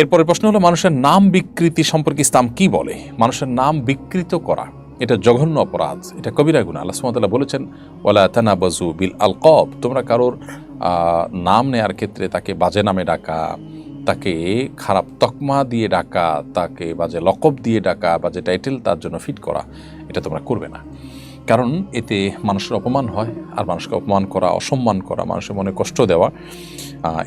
এরপরে প্রশ্ন হলো, মানুষের নাম বিকৃতি সম্পর্কে ইসলাম কি বলে? মানুষের নাম বিকৃত করা, এটা জঘন্য অপরাধ, এটা কবিরা গুণ। আল্লাহ সুমতাল্লাহ বলেছেন ওলা তানা বাজু বিল আল কব তোমরা কারোর নাম নেয়ার ক্ষেত্রে তাকে বাজে নামে ডাকা, তাকে খারাপ তকমা দিয়ে ডাকা, তাকে বাজে লকব দিয়ে ডাকা বাজে টাইটেল তার জন্য ফিট করা, এটা তোমরা করবে না। কারণ এতে মানুষের অপমান হয় আর মানুষকে অপমান করা, অসম্মান করা, মানুষের মনে কষ্ট দেওয়া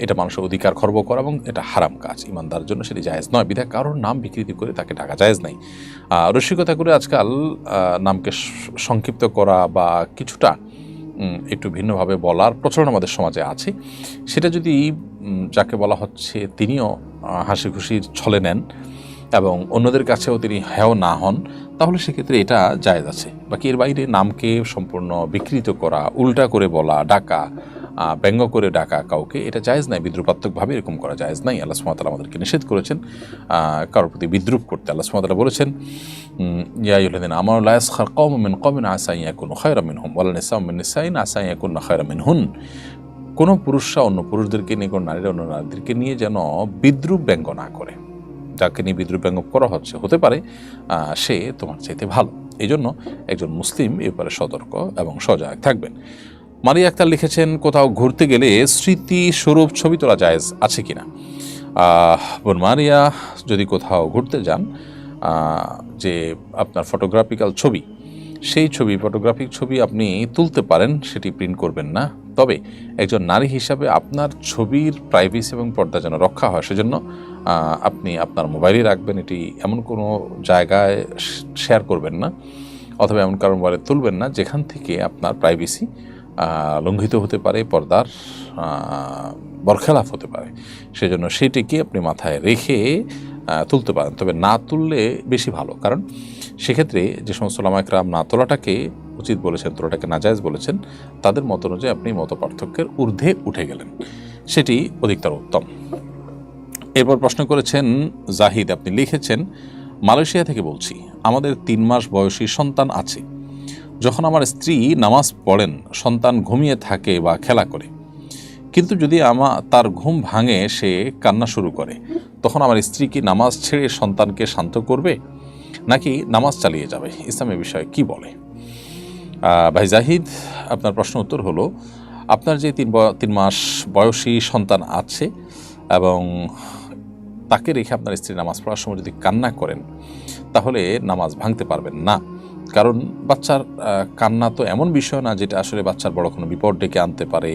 এটা মানুষের অধিকার খর্ব করা এবং এটা হারাম কাজ। ইমানদার জন্য সেটি জায়েজ নয়। বিধায় কারোর নাম বিকৃতি করে তাকে ডাকা জায়েজ নাই। রসিকতা করে আজকাল নামকে সংক্ষিপ্ত করা বা কিছুটা একটু ভিন্নভাবে বলার প্রচলন আমাদের সমাজে আছে। সেটা যদি যাকে বলা হচ্ছে তিনিও হাসি খুশির ছলে নেন এবং অন্যদের কাছেও তিনি হেয় না হন, তাহলে সেক্ষেত্রে এটা জায়েজ আছে। বাকি এর বাইরে নামকে সম্পূর্ণ বিকৃত করা, উল্টা করে বলা, ডাকা ব্যঙ্গ করে ডাকা কাউকে, এটা জায়েজ নাই, বিদ্রুপাত্মকভাবে এরকম করা জায়েজ নাই। আল্লাহ সুমাতালা আমাদেরকে নিষেধ করেছেন কারোর প্রতি বিদ্রুপ করতে আল্লাহ সুমাতালা বলেছেন ইয়াইদিন আমার লায়াস খার কম মিন কমিন আসাইয়া কোন খয়রা মিন হুম ওয়ালা নিসা মিন নিসাইন আসাইয়া কোন খয়রা মিন হুন কোনো পুরুষরা অন্য পুরুষদেরকে নিয়ে, কোনো নারীরা অন্য নারীদেরকে নিয়ে যেন বিদ্রুপ ব্যঙ্গ না করে। যাকে নিয়ে বিদ্রুপ ব্যঙ্গ করা হচ্ছে, হতে পারে সে তোমার চাইতে ভালো। এই জন্য একজন মুসলিম এ ব্যাপারে সতর্ক এবং সজাগ থাকবেন। মারিয়া আক্তার লিখেছেন, কোথাও ঘুরতে গেলে স্মৃতিস্বরূপ ছবি তোলা জায়েজ আছে কি না বোন মারিয়া, যদি কোথাও ঘুরতে যান যে আপনার ফটোগ্রাফিক্যাল ছবি, সেই ছবি ফটোগ্রাফিক ছবি আপনি তুলতে পারেন, সেটি প্রিন্ট করবেন না। তবে একজন নারী হিসাবে আপনার ছবির প্রাইভেসি এবং পর্দা যেন রক্ষা হয়, সেজন্য আপনি আপনার মোবাইলে রাখবেন, এটি এমন কোনো জায়গায় শেয়ার করবেন না, অথবা এমন কারও মোবাইলে তুলবেন না, যেখান থেকে আপনার প্রাইভেসি লঙ্ঘিত হতে পারে, পর্দার বরখেলাফ হতে পারে। সেজন্য সেটিকে আপনি মাথায় রেখে তুলতে পারেন। তবে না তুললে বেশি ভালো। কারণ সেক্ষেত্রে যে সমস্ত লামাকরাম না তোলাটাকে উচিত বলেছেন তোলাটাকে নাজায়জ বলেছেন, তাদের মত অনুযায়ী আপনি মত পার্থক্যের ঊর্ধ্বে উঠে গেলেন। সেটি অধিকতর উত্তম। এরপর প্রশ্ন করেছেন, জাহিদ, আপনি লিখেছেন, মালয়েশিয়া থেকে বলছি, আমাদের তিন মাস বয়সী সন্তান আছে। যখন আমার স্ত্রী নামাজ পড়েন, সন্তান ঘুমিয়ে থাকে বা খেলা করে। কিন্তু যদি আমা, তার ঘুম ভাঙে, সে কান্না শুরু করে। তখন আমার স্ত্রী কি নামাজ ছেড়ে সন্তানকে শান্ত করবে? নাকি নামাজ চালিয়ে যাবে? ইসলামের বিষয়ে কি বলে? ভাই জাহিদ, আপনার প্রশ্ন উত্তর হলো, আপনার যে তিন তিন মাস বয়সী সন্তান আছে এবং তাকে রেখে আপনার স্ত্রী নামাজ পড়ার সময় যদি কান্না করেন, তাহলে নামাজ ভাঙতে পারবেন না। কারণ বাচ্চার কান্না তো এমন বিষয় না যেটা আসলে বাচ্চার বড় কোনো বিপদ ডেকে আনতে পারে,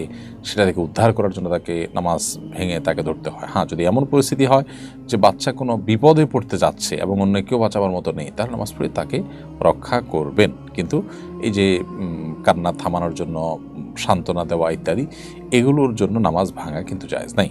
সেটা থেকে উদ্ধার করার জন্য তাকে নামাজ ভেঙে তাকে ধরতে হয়। হ্যাঁ যদি এমন পরিস্থিতি হয় যে বাচ্চা কোনো বিপদে পড়তে যাচ্ছে এবং অন্য কেউ বাঁচাবার মতো নেই, তাহলে নামাজ পড়ে তাকে রক্ষা করবেন। কিন্তু এই যে কান্না থামানোর জন্য সান্ত্বনা দেওয়া ইত্যাদি, এগুলোর জন্য নামাজ ভাঙা কিন্তু জায়েজ নাই।